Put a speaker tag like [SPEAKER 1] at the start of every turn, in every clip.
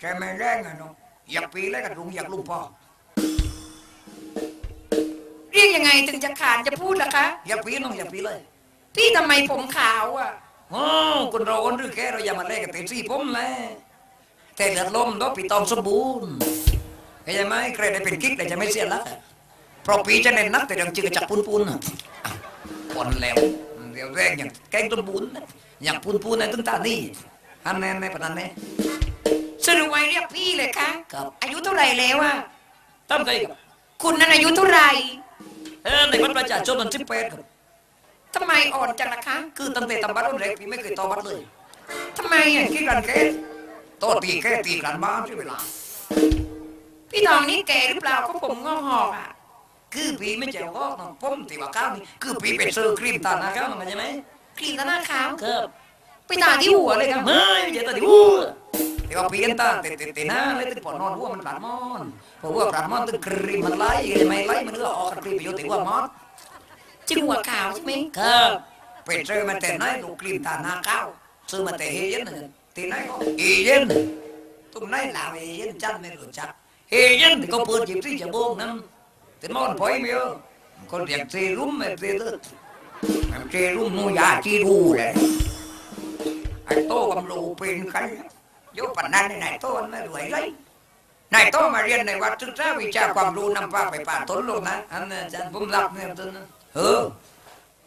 [SPEAKER 1] ใช่ไหมแรงอะเนาะอยากปีแล้วกันลุงอยากลุงพ่อ
[SPEAKER 2] เรียกยังไงถึงจะขานจะพูดล่ะคะ
[SPEAKER 1] อยากปีน้องอยากปีเลย
[SPEAKER 2] พี่ทำไมผมขาวอะ
[SPEAKER 1] โอ้คนเราคนหรือแค่เราอย่ามาเล่นกับเต็มที่ผมแหละแต่เดือดลมเนาะปีตองสมบูรณ์เข้าใจไหมใครได้เป็นกิ๊กแต่จะไม่เสียรักอะเพราะปีจะเน้นนักแต่ยังจืดจักปูนปูนๆอะอะคนแล้วเดี๋ยวแรงอย่างแกงต้นบุญนะอย่างปูนปูนในต้นตานี่อันแน่ในปนันแน่
[SPEAKER 2] ส รุปไว้เรียกพี่เลยคะ
[SPEAKER 1] ครับ
[SPEAKER 2] อายุเท่าไหร่แล้วอะ
[SPEAKER 1] ตั้มใจกับ
[SPEAKER 2] คุณนั้นอายุเท่าไหร่
[SPEAKER 1] เออในวัดประชาชนมันสิบแปดครับ
[SPEAKER 2] ทำไมอ่อนจังล่ะคะ
[SPEAKER 1] คือตั้งแต่ตำบัดรุ่นแรกพี่ไม่เคยต่อบัดเลย
[SPEAKER 2] ทำไมอะ
[SPEAKER 1] กี่กันแค่ต่อตีแค่ตีกันมาใช่เวลา
[SPEAKER 2] พี่ทองนี่แก่หรือเปล่าก็ผมงอกหอกอะ
[SPEAKER 1] คือพี่ไม่เจ้าก็น้องผมตีว่าข้าวนี่คือพี่เป็นซื้อครีมตาหน้าข้าวมันใช่ไหม
[SPEAKER 2] ครีมตาหน้าขาว
[SPEAKER 1] ครับ
[SPEAKER 2] ไปตาที่หัวเลยครับ
[SPEAKER 1] ไม่ไม่ใช่ตาดิวู แต่ว่าพี่เห็นตาเตะเตะเตะหน้าเลยตึงปอนอนหัวมันปลาดมอนพราะว่าปลาดมอนตึงครีมมันไล่ไม่ไล่มันก็อออกครีมไปอยู่แต่ว่ามอด
[SPEAKER 2] จึงหัวขาวใช่ไหม
[SPEAKER 1] ครับเป็นซื้อมาแต่ไหนลูกครีมตาหน้าข้าวซื้อมาแต่เฮเย็นนึงตีไหนก็เฮเย็นตรงไหนลาวเฮเย็นจันไม่รู้จักเฮเย็นที่เปิดจิบที่จะโบงนั้นแต่มอนพอยไม่เออคนเรียกเซรุ่มไม่เซเลือดเซรุ่มนูยาจีรูเลยไอ้โตกับลูเป็นกัน โยปันนั้นนายโตมันไม่รวยเลยนายโตมาเรียนในวัดศึกษาวิชาความรู้นำพาไปป่าต้นลงนะอันนั้นจารย์ผมรับเนี่ยต้นนเออ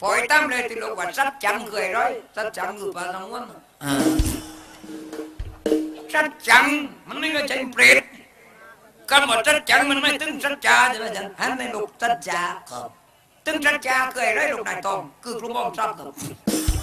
[SPEAKER 1] ปล่อยตั้มเลยที่ลูกว่าสัจจังเคยร้อยสัจจังคือปลาหนองวันสัจจังมันไม่ใช่เปรตคำว่าสัจจังมันไม่ถึงสัจจาใช่ไหมจารย์อันในลูกสัจจาครับถึงสัจจาเคยร้อยลูกนายตองคือกลุ่มอมทรัพย์ครับทำได้ได้ทำได้กับกูเคยดีว่าเคยทำได้ไม่บูแก่ใจอุ้มไม่ผิดผมไม่จริงกูรอตับตัว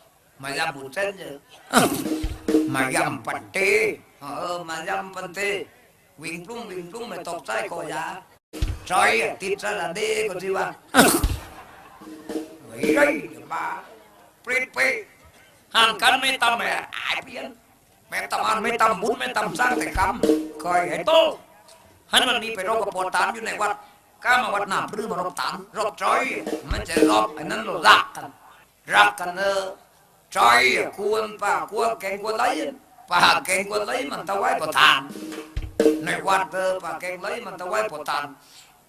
[SPEAKER 1] มายำบุญเส้นเยอะมายำปันเตเออมายำปันเตวิ่งปลุ้งวิ่งปลุ้งไม่ตกใจก็อยาซอยติดสระเดก็สิว่าเฮ้ยไรมาเปรตเปห่างกันไม่ตำแม่อายเพี้ยนแม่ตำอันไม่ตำบุญไม่ตำสร้างแต่คำคอยให้โตฮันมันมีไปรบกับปวดตานอยู่ในวัดก้ามาวัดหน้าพรือมารบตานรบจอยมันจะรบไอ้นั้นเรารักกันรักกันเออ จอยควรป่าควรแกงควรไหลป่าแกงควรไหลมันตะไว้ประทานในวัดเออป่าแกงไหลมันตะไว้ประทาน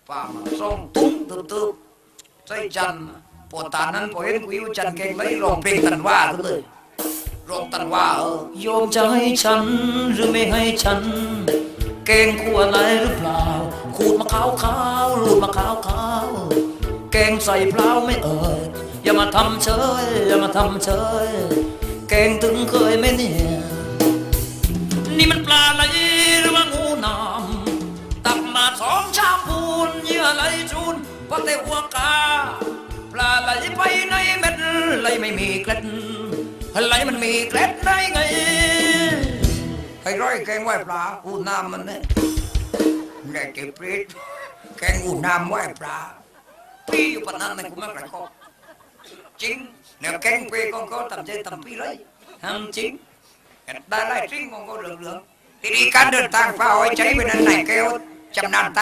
[SPEAKER 1] ป่ามันส่งตุ้งตึ๊บตึ๊บใส่จันประทานนั้นพอเห็นวิวจันแกงไหลร้องเพลงตันว่าขึ้นเลยร้องตันว่าเออโยมจะให้ฉันหรือไม่ให้ฉันเกงควรไหลหรือเปล่าขูดมะขาวขาวลูดมะขาวขาวแกงใส่เปล่าไม่เอ่ย อย่ามาทำเฉยอย่ามาทำเฉยแกงถึงเคยไหมเนี่ยนี่มันปลาไหลหรือว่างูนามตักมาสองชามพูนเยื่อไหลจูนพอแต่หัวกา ปลาไหลไปในเม็ดไหลไม่มีเกล็ดไหลมันมีเกล็ดได้ไงให้ร้อยแกงไหวปลาอูน้ำมันเนี่ยแกเก็บปรีดแกงอูน้ำไหวปลาพี่อยู่ปนนั้นในกูไม่กระคอบ จริงเนี่ยแกงเปย์ของเขาทำใจทำพี่เลยทำจริงไ